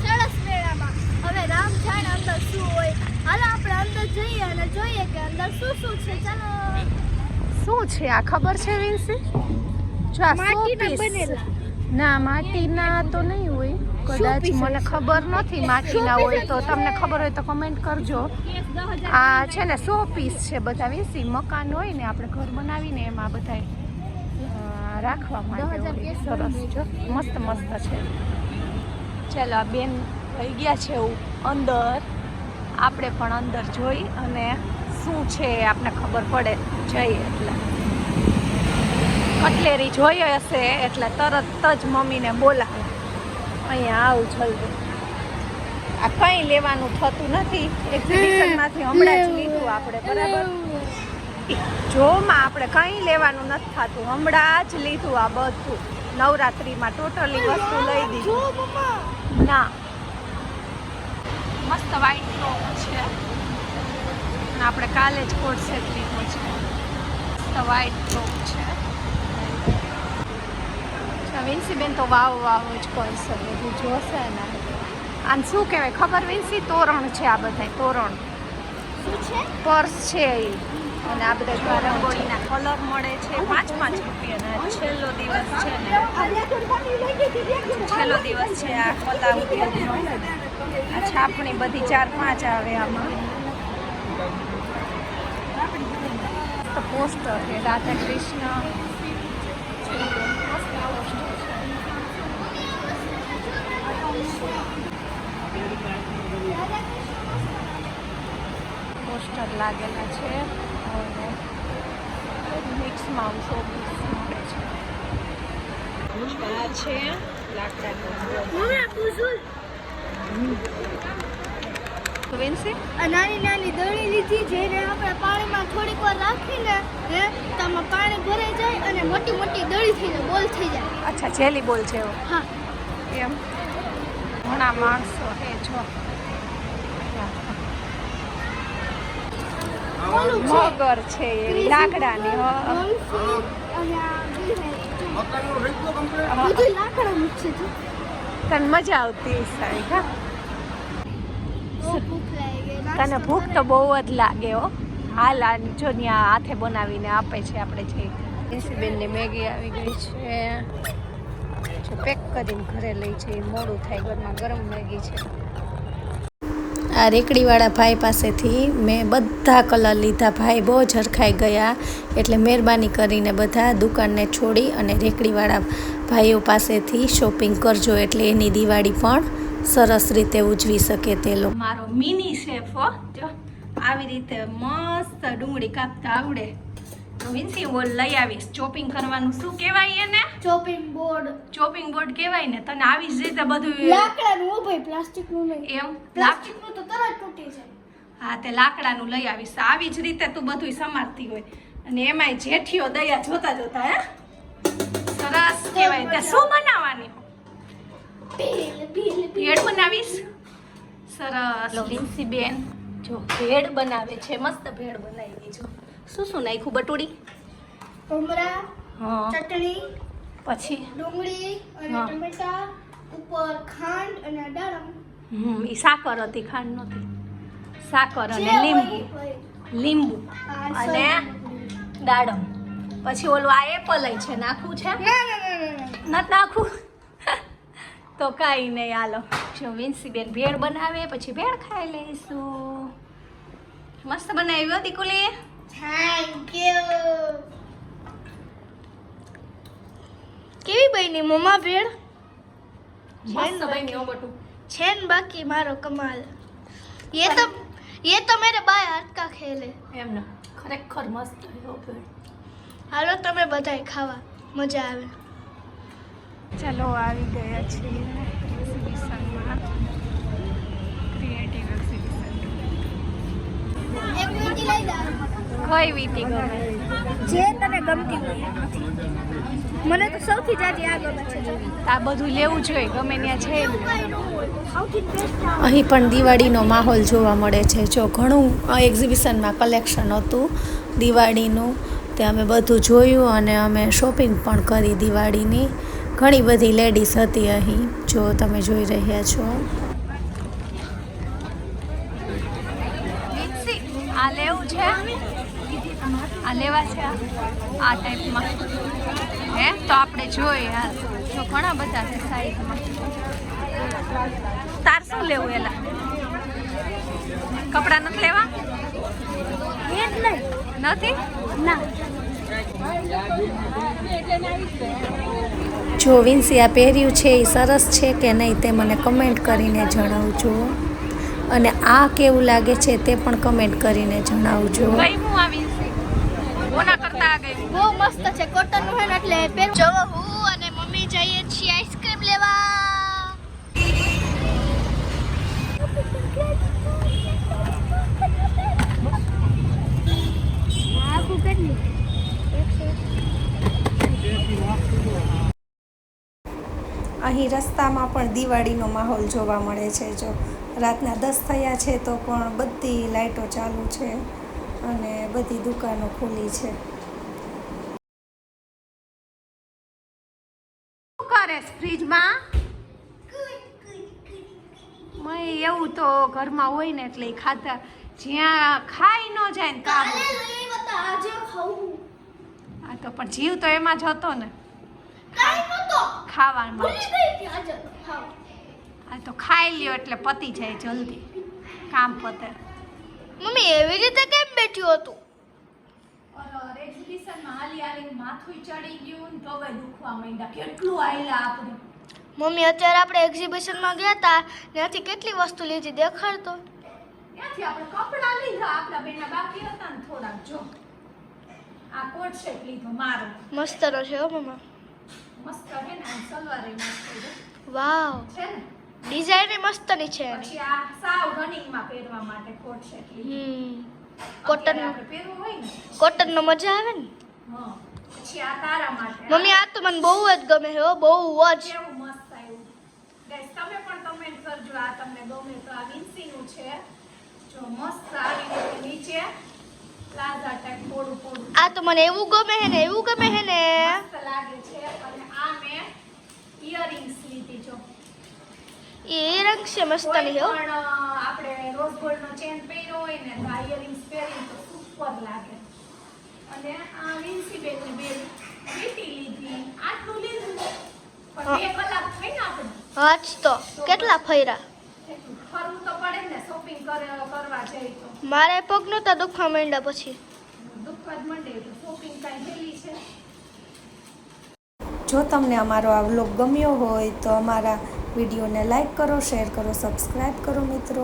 સરસ મેળામાં. હવે રામ જાણે અંદર શું હોય? હાલો આપણે અંદર જઈએ અને જોઈએ કે અંદર શું શું છે. ચાલો. શું છે? આ ખબર છે વિન્સી? જો આ માટીના બનેલા. ના માટીના તો નહીં હોય. કદાચ મને ખબર નથી માટીના હોય તો તમને ખબર હોય તો કમેન્ટ કરજો. આ છે ને સો પીસ છે બધા વિન્સી. મકાન હોય ને આપણે ઘર બનાવીને એમાં બધા રાખવા માટે સરસ. મસ્ત મસ્ત છે. ચાલો આ બેન થઈ ગયા છે એવું અંદર. આપણે પણ અંદર જોઈ અને શું છે આપણે ખબર પડે. જઈએ એટલે. કટલેરી જોઈ હશે એટલે તરત જ મમ્મીને બોલાવે અહીંયા આવું જલ્દી. આ કંઈ લેવાનું થતું નથી. એક્ઝિબિશનમાંથી હમણાં જ લીધું આપણે, બરાબર? જોમાં આપણે કંઈ લેવાનું નથી થતું. હમણાં જ લીધું આ બધું. નવરાત્રિમાં ટોટલી વસ્તુ લઈ દીધી. ના. મસ્ત વ્હાઈટ ટોપ છે. અને આપણે કાલે જ કોટ સેટ લીધો છે. મસ્ત વ્હાઈટ ટોપ છે. વિન્સીબેન તો વાવ વાવ જ કરશે બધું જોશે ને. આને શું કહેવાય? ખબર વિન્સી તોરણ છે આ બધા તોરણ. શું છે? પર્સ છે એ. અને આ બધા રંગોળીના કલર મળે છે. પાંચ પાંચ રૂપિયાના છેલ્લો દિવસ છે ને. છેલ્લો દિવસ છે આ કલા આ છાપણી બધી ચાર પાંચ આવે આમાં. પોસ્ટર છે, રાધા કૃષ્ણ. પોસ્ટર લાગેલા છે. શોપીસ આ છે. નાની નાની દળી લીધી જેને આપણે પાણીમાં થોડીક વાર રાખીને હે તો પાણી ભરાઈ જાય અને મોટી મોટી દળી થઈને બોલ થઈ જાય. અચ્છા જેલી બોલ છે હા. એમ. ઘણા માણસો એ જો ઓલું છે મગર છે એવી લાકડાની જ જો. તને મજા આવતી સારી હા. તને ભૂખ તો બહુ જ લાગે હો. હાલ આ જો ત્યાં હાથે બનાવીને આપે છે આપણે છે ઇન્સીબેનની મેગી આવી ગઈ છે. જો પેક કરીને ઘરે લઈ જઈ મોડું થાય ઘરમાં ગરમ મેગી છે. આ રેકડીવાળા ભાઈ પાસેથી મેં બધા કલર લીધા. ભાઈ બહુ ઝરખાઈ ગયા. એટલે મહેરબાની કરીને બધા દુકાનને છોડી અને રેકડીવાળા ભાઈઓ પાસેથી શોપિંગ કરજો. એટલે એની દિવાળી પણ સરસ રીતે ઉજવી શકે તે લોકો. મારો મિની શેફ આવી રીતે મસ્ત ડુંગળી કાપતા આવડે. વિન્સી બોલ લઈ આવીશ. ચોપિંગ કરવાનું શું કહેવાય એને? ચોપિંગ બોર્ડ ચોપિંગ બોર્ડ કહેવાય ને તને આવી જ રીતે બધું લાકડાનું ભાઈ પ્લાસ્ટિકનું નહીં. એમ? પ્લાસ્ટિકનું તો તરત તૂટી જાય હા તે લાકડાનું લઈ આવીશ. આવી જ રીતે તું બધું સમારતી હોય. અને એમાંય જેઠીઓ દયા જોતા જોતા હે? સરસ કહેવાય. તે શું બનાવવાની? ભેળ બનાવીશ? સરસ. વિન્સી બેન જો ભેળ બનાવે છે મસ્ત ભેળ બનાવી જો. શું શું નાખ્યું? બટુડી? ભમરા ચટણી પછી? ડુંગળી અને ટમેટા ઉપર ખાંડ અને અડાળમ હમ એ સાકર હતી ખાંડ નહોતી. સાકર અને લીંબુ. લીંબુ અને દાડમ. પછી ઓલું આ એપલ છે નાખવું છે? નથી નાખવું તો કાંઈ નહીં હાલો. જો વિન્સી બેન ભેળ બનાવે પછી ભેળ ખાઈ લઈશું. મસ્ત બનાવી હતી કુલી થેન્ક યુ કેવી બની મમ્મા ભેળ મસ્ત બની હો બટુ છે ને બાકી મારો કમાલ ये तो ये तो मेरे बाय हाथ का खेल है એમ ને ખરેખર મસ્ત હો ભેળ હાલો તમે બધાય ખાવા મજા આવે ચલો આવી ગયા છીએ એક્ઝિબિશનમાં ક્રિએટિવ એક્ઝિબિશન એક વીટી લઈ જા કઈ વીટી ગમે જે તને ગમતી હોય મને તો સૌથી જાજી આ ગમે છે આ બધું લેવું જોઈએ ગમે ત્યાં છે અહીં પણ દિવાળીનો માહોલ જોવા મળે છે. જો ઘણું એક્ઝિબિશનમાં કલેક્શન હતું દિવાળીનું. તે અમે બધું જોયું અને અમે શોપિંગ પણ કરી દિવાળીની. ઘણી બધી લેડીઝ હતી અહીં જો તમે જોઈ રહ્યા છો. આ લેવું છે? આ લેવા છે આ. ટાઈપમાં હે? તો આપણે જોઈએ હાલ. જો ઘણા બધા છે સાઈઝમાં તાર શું લેવું એલા? કપડાં નથી લેવા? નથી? ના. જો વિન્સી આ પહેર્યું છે એ સરસ છે કે નહીં તે મને કમેન્ટ કરીને જણાવજો. અને આ કેવું લાગે છે તે પણ કમેન્ટ કરીને જણાવજો. બહુ મસ્ત છે કોટનનું હે ને એટલે પહેર. જો હું અને મમ્મી જઈએ છીએ આઈસ્ક્રીમ લેવા. અહીં રસ્તામાં પણ દિવાળીનો માહોલ જોવા મળે છે. જો રાતના દસ થયા છે તો પણ બધી લાઇટો ચાલુ છે. અને બધી દુકાનો ખુલ્લી છે. શું કરે ફ્રીજમાં? મય એવું તો ઘરમાં હોય ને એટલે ખાતા. જ્યાં ખાઈ ન જાય ને કામ કાલે લઈ બતા આજે ખાવું. આ તો પણ જીવ તો એમાં જ હતો ને. કાઈ ખાવામાં આ તો ખાઈ લ્યો એટલે પતી જાય જલ્દી. કામ પતે. મમ્મી એવી રીતે કેમ બેઠ્યું હતું? મમ્મી અત્યારે આપણે એક્ઝિબિશનમાં ગયા હતા ત્યાંથી કેટલી વસ્તુ લીધી? દેખાડતો ત્યાંથી આપણે કપડાં લીધા આપણા બેના બાકી હતા ને થોડાક જો. આ કોટ સેટ લીધો મારો. મસ્ત નો છે હો મમ્મા. મસ્ત ને મસ્ત વાવ. છે ને? ડિઝાઇન મસ્તની છે. પછી આ સાવ રનિંગમાં પહેરવા માટે કોટ છે હમ. કોટન પહેરવું હોય ને. કોટન નો મજા આવે ને? હા. પછી આ તારા માટે મમ્મી આ તો મને બહુ જ ગમે હો બહુ જ. કેવું મસ્ત આવ્યું. ગાઈસ તમે પણ કમેન્ટ કરજો આ તમને ગમે તો. આ વિન્સીનું છે. જો મસ્ત આવી રીતે નીચે પ્લાઝા ટાઈપ પોડું પોડું. આ તો મને એવું ગમે હે ને એવું ગમે હે ને. મસ્ત લાગે છે. અને આ મે ઇયરિંગ્સ એ રંગ છે મસ્તની હો પણ આપણે રોઝ ગોલ્ડ નો ચેન પહેર્યો હોય ને તો આ ઇયરિંગ્સ પહેરી તો સુપર લાગે. અને આ વિન્સી બેનની બેન વીટી લીધી. આટલું લીધું પણ બે કલાક થઈ ને આપણે હાચ તો. કેટલા ફર્યા? ફરવું તો પડે ને શોપિંગ કરવા જઈ તો. મારે પગ નહોતા દુખવા માંડ્યા પછી. દુખવા જ માંડે તો શોપિંગ કાંઈ થયેલી છે. જો તમને અમારો આ વ્લોગ ગમ્યો હોય તો અમારા વિડીયોને લાઇક કરો શેર કરો સબસ્ક્રાઈબ કરો મિત્રો.